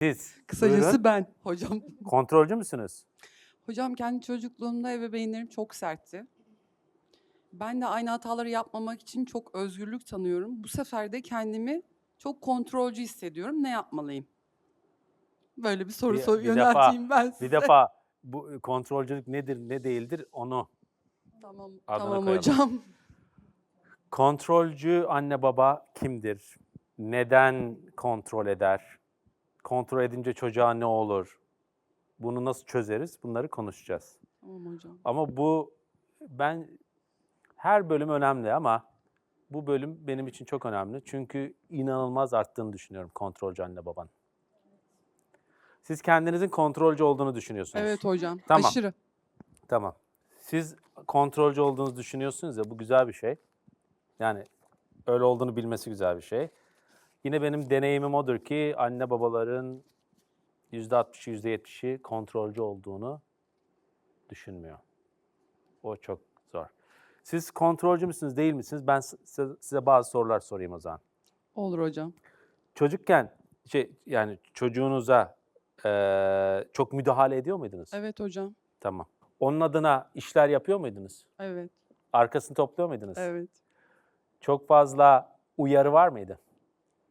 Siz. Kısacası Buyurun. ben hocam. Kontrolcü müsünüz? Hocam kendi çocukluğumda ebeveynlerim çok sertti. Ben de aynı hataları yapmamak için çok özgürlük tanıyorum. Bu sefer de kendimi çok kontrolcü hissediyorum. Ne yapmalıyım? Böyle bir soru Bir- bir defa- yönelteyim ben size. Bir defa bu kontrolcülük nedir ne değildir onu. Tamam, tamam koyalım. hocam. Kontrolcü anne baba kimdir? Neden kontrol eder? Kontrol edince çocuğa ne olur? Bunu nasıl çözeriz? Bunları konuşacağız. Tamam hocam. Ama bu ben her bölüm önemli ama bu bölüm benim için çok önemli. Çünkü inanılmaz arttığını düşünüyorum kontrolcü anne babanın. Siz kendinizin kontrolcü olduğunu düşünüyorsunuz. Evet hocam. Tamam. Aşırı. Tamam. Siz kontrolcü olduğunuzu düşünüyorsunuz ya bu güzel bir şey. Yani öyle olduğunu bilmesi güzel bir şey. Yine benim deneyimim odur ki anne babaların %60'ı %70'i kontrolcü olduğunu düşünmüyor. O çok zor. Siz kontrolcü müsünüz değil misiniz? Ben size, size bazı sorular sorayım o zaman. Olur hocam. Çocukken şey yani çocuğunuza eee, çok müdahale ediyor muydunuz? Evet hocam. Tamam. Onun adına işler yapıyor muydunuz? Evet. Arkasını topluyor muydunuz? Evet. Çok fazla uyarı var mıydı?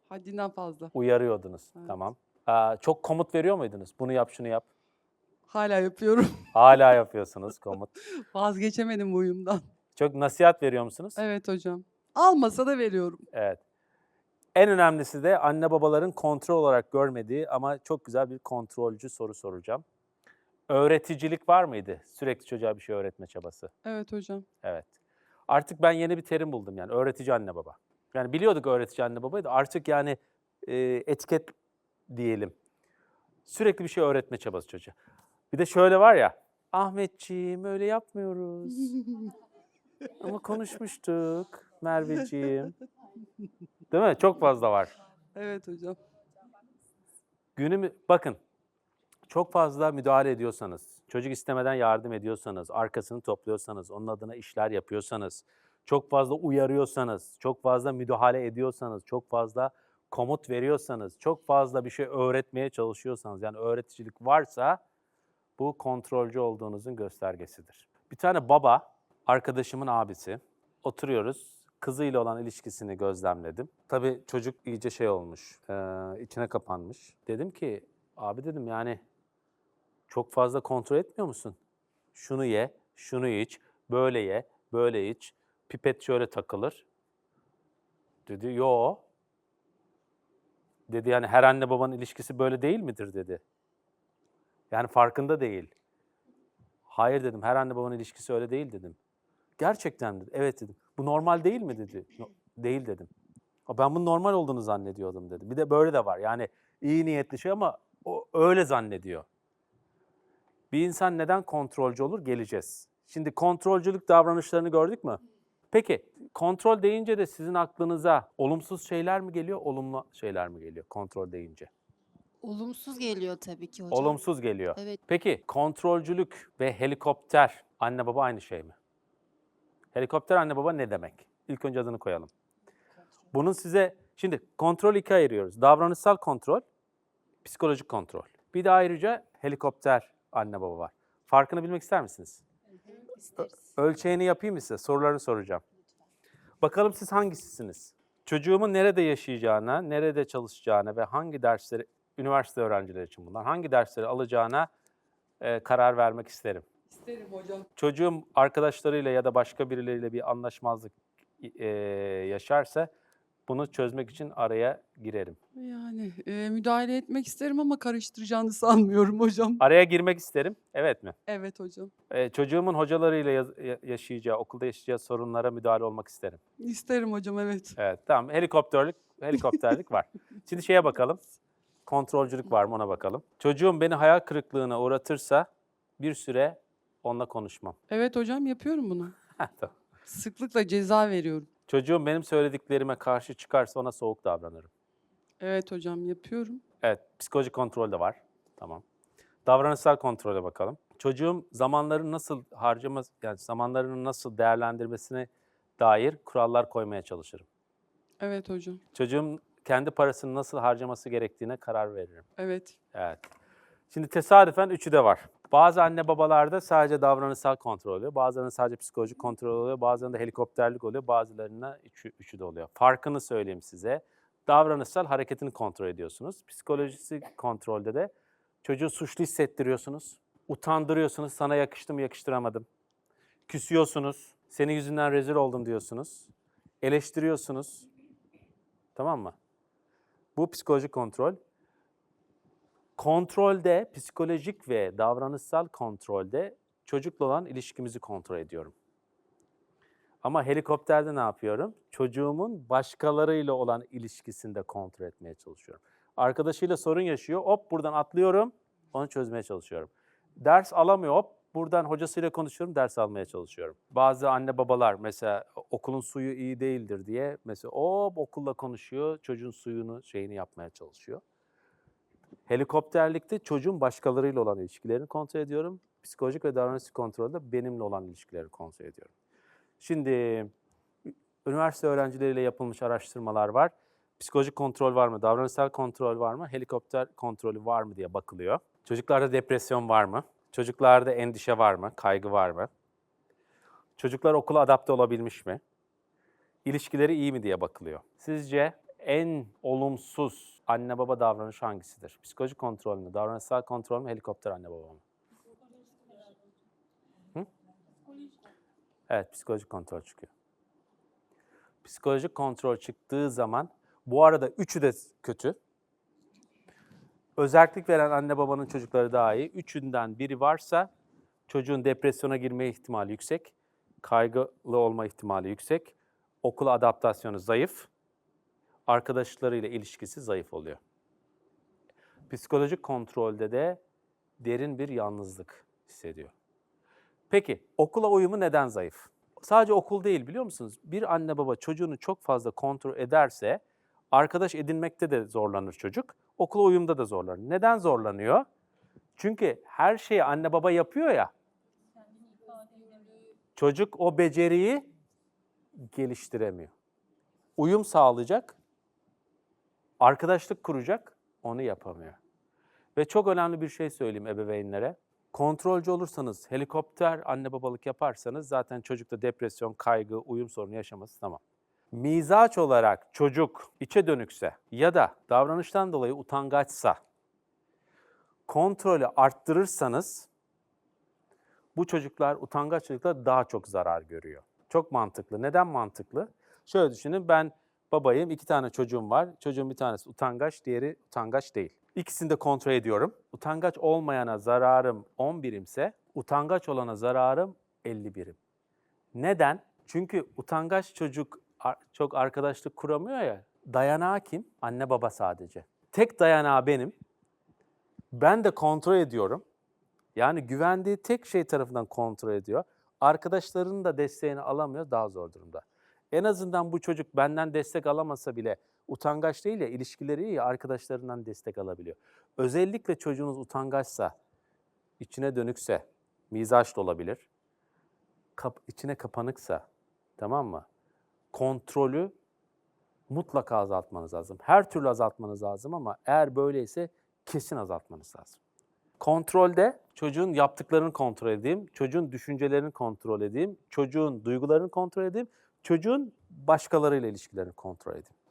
Haddinden fazla. Uyarıyordunuz. Evet. Tamam. Aa, çok komut veriyor muydunuz? Bunu yap, şunu yap. Hala yapıyorum. Hala yapıyorsunuz komut. Vazgeçemedim bu uyumdan. Çok nasihat veriyor musunuz? Evet hocam. Almasa da veriyorum. Evet. En önemlisi de anne babaların kontrol olarak görmediği ama çok güzel bir kontrolcü soru soracağım. Öğreticilik var mıydı? Sürekli çocuğa bir şey öğretme çabası. Evet hocam. Evet. Artık ben yeni bir terim buldum yani öğretici anne baba. Yani biliyorduk öğretici anne babayı da artık yani e, etiket diyelim. Sürekli bir şey öğretme çabası çocuğa. Bir de şöyle var ya, Ahmetciğim öyle yapmıyoruz. Ama konuşmuştuk Merveciğim. Değil mi? Çok fazla var. Evet hocam. Günümü bakın çok fazla müdahale ediyorsanız, çocuk istemeden yardım ediyorsanız, arkasını topluyorsanız, onun adına işler yapıyorsanız, çok fazla uyarıyorsanız, çok fazla müdahale ediyorsanız, çok fazla komut veriyorsanız, çok fazla bir şey öğretmeye çalışıyorsanız, yani öğreticilik varsa bu kontrolcü olduğunuzun göstergesidir. Bir tane baba, arkadaşımın abisi, oturuyoruz. Kızıyla olan ilişkisini gözlemledim. Tabii çocuk iyice şey olmuş, eee, içine kapanmış. Dedim ki, abi dedim yani çok fazla kontrol etmiyor musun? Şunu ye, şunu iç, böyle ye, böyle iç. Pipet şöyle takılır. Dedi, yo. Dedi yani her anne babanın ilişkisi böyle değil midir dedi. Yani farkında değil. Hayır dedim, her anne babanın ilişkisi öyle değil dedim. Gerçekten dedi. Evet dedim. Bu normal değil mi dedi. "No- değil dedim. "Aa, Ben bunun normal olduğunu zannediyordum dedi. Bir de böyle de var. Yani iyi niyetli şey ama o öyle zannediyor. Bir insan neden kontrolcü olur? Geleceğiz. Şimdi kontrolcülük davranışlarını gördük mü? Peki kontrol deyince de sizin aklınıza olumsuz şeyler mi geliyor, olumlu şeyler mi geliyor kontrol deyince? Olumsuz geliyor tabii ki hocam. Olumsuz geliyor. Evet. Peki kontrolcülük ve helikopter anne baba aynı şey mi? Helikopter anne baba ne demek? İlk önce adını koyalım. Bunun size şimdi kontrol iki ayırıyoruz. Davranışsal kontrol, psikolojik kontrol. Bir de ayrıca helikopter anne baba var. Farkını bilmek ister misiniz? İsteriz. Ölçeğini yapayım size? Soruları soracağım. Bakalım siz hangisisiniz? Çocuğumun nerede yaşayacağına, nerede çalışacağına ve hangi dersleri, üniversite öğrencileri için bunlar, hangi dersleri alacağına e, karar vermek isterim. İsterim hocam. Çocuğum arkadaşlarıyla ya da başka birileriyle bir anlaşmazlık e, yaşarsa bunu çözmek için araya girerim. Yani e, müdahale etmek isterim ama karıştıracağını sanmıyorum hocam. Araya girmek isterim, evet mi? Evet hocam. E, çocuğumun hocalarıyla yaz- ya- yaşayacağı, okulda yaşayacağı sorunlara müdahale olmak isterim. İsterim hocam evet. Evet tamam helikopterlik helikopterlik var. Şimdi şeye bakalım. Kontrolcülük var mı ona bakalım. Çocuğum beni hayal kırıklığına uğratırsa bir süre onunla konuşmam. Evet hocam yapıyorum bunu. Heh, tamam. Sıklıkla ceza veriyorum. Çocuğum benim söylediklerime karşı çıkarsa ona soğuk davranırım. Evet hocam yapıyorum. Evet psikolojik kontrol de var. Tamam. Davranışsal kontrole bakalım. Çocuğum zamanlarını nasıl harcaması, yani zamanlarını nasıl değerlendirmesine dair kurallar koymaya çalışırım. Evet hocam. Çocuğum kendi parasını nasıl harcaması gerektiğine karar veririm. Evet. Evet. Şimdi tesadüfen üçü de var. Bazı anne babalarda sadece davranışsal kontrol oluyor. Bazılarında sadece psikolojik kontrol oluyor. Bazılarında helikopterlik oluyor. Bazılarında üçü, üçü de oluyor. Farkını söyleyeyim size. Davranışsal hareketini kontrol ediyorsunuz. Psikolojisi kontrolde de çocuğu suçlu hissettiriyorsunuz. Utandırıyorsunuz. Sana yakıştım yakıştıramadım. Küsüyorsunuz. Senin yüzünden rezil oldum diyorsunuz. Eleştiriyorsunuz. Tamam mı? Bu psikolojik kontrol. Kontrolde, psikolojik ve davranışsal kontrolde çocukla olan ilişkimizi kontrol ediyorum. Ama helikopterde ne yapıyorum? Çocuğumun başkalarıyla olan ilişkisini de kontrol etmeye çalışıyorum. Arkadaşıyla sorun yaşıyor, hop buradan atlıyorum, onu çözmeye çalışıyorum. Ders alamıyor, hop buradan hocasıyla konuşuyorum, ders almaya çalışıyorum. Bazı anne babalar mesela okulun suyu iyi değildir diye mesela hop okulla konuşuyor, çocuğun suyunu şeyini yapmaya çalışıyor. Helikopterlikte çocuğun başkalarıyla olan ilişkilerini kontrol ediyorum. Psikolojik ve davranışçı kontrolde benimle olan ilişkileri kontrol ediyorum. Şimdi üniversite öğrencileriyle yapılmış araştırmalar var. Psikolojik kontrol var mı, davranışsal kontrol var mı, helikopter kontrolü var mı diye bakılıyor. Çocuklarda depresyon var mı? Çocuklarda endişe var mı, kaygı var mı? Çocuklar okula adapte olabilmiş mi? İlişkileri iyi mi diye bakılıyor. Sizce en olumsuz anne baba davranışı hangisidir? Psikolojik kontrol mü, davranışsal kontrol mü, helikopter anne baba mı? Evet, psikolojik kontrol çıkıyor. Psikolojik kontrol çıktığı zaman, bu arada üçü de kötü. Özellik veren anne babanın çocukları daha iyi. Üçünden biri varsa çocuğun depresyona girme ihtimali yüksek, kaygılı olma ihtimali yüksek, okula adaptasyonu zayıf, arkadaşlarıyla ilişkisi zayıf oluyor. Psikolojik kontrolde de derin bir yalnızlık hissediyor. Peki okula uyumu neden zayıf? Sadece okul değil biliyor musunuz? Bir anne baba çocuğunu çok fazla kontrol ederse arkadaş edinmekte de zorlanır çocuk. Okula uyumda da zorlanır. Neden zorlanıyor? Çünkü her şeyi anne baba yapıyor ya. Çocuk o beceriyi geliştiremiyor. Uyum sağlayacak, arkadaşlık kuracak, onu yapamıyor. Ve çok önemli bir şey söyleyeyim ebeveynlere. Kontrolcü olursanız, helikopter anne babalık yaparsanız zaten çocukta depresyon, kaygı, uyum sorunu yaşaması tamam. Mizaç olarak çocuk içe dönükse ya da davranıştan dolayı utangaçsa, kontrolü arttırırsanız bu çocuklar, utangaç çocuklar daha çok zarar görüyor. Çok mantıklı. Neden mantıklı? Şöyle düşünün ben babayım, iki tane çocuğum var. Çocuğun bir tanesi utangaç, diğeri utangaç değil. İkisini de kontrol ediyorum. Utangaç olmayana zararım 10 birimse, utangaç olana zararım 50 birim. Neden? Çünkü utangaç çocuk çok arkadaşlık kuramıyor ya. Dayanağı kim? Anne baba sadece. Tek dayanağı benim. Ben de kontrol ediyorum. Yani güvendiği tek şey tarafından kontrol ediyor. Arkadaşlarının da desteğini alamıyor, daha zor durumda. En azından bu çocuk benden destek alamasa bile utangaç değil ya, ilişkileri ya, arkadaşlarından destek alabiliyor. Özellikle çocuğunuz utangaçsa, içine dönükse, mizaçlı olabilir, kap, içine kapanıksa, tamam mı? Kontrolü mutlaka azaltmanız lazım. Her türlü azaltmanız lazım ama eğer böyleyse kesin azaltmanız lazım. Kontrolde çocuğun yaptıklarını kontrol edeyim, çocuğun düşüncelerini kontrol edeyim, çocuğun duygularını kontrol edeyim, çocuğun başkalarıyla ilişkilerini kontrol edeyim.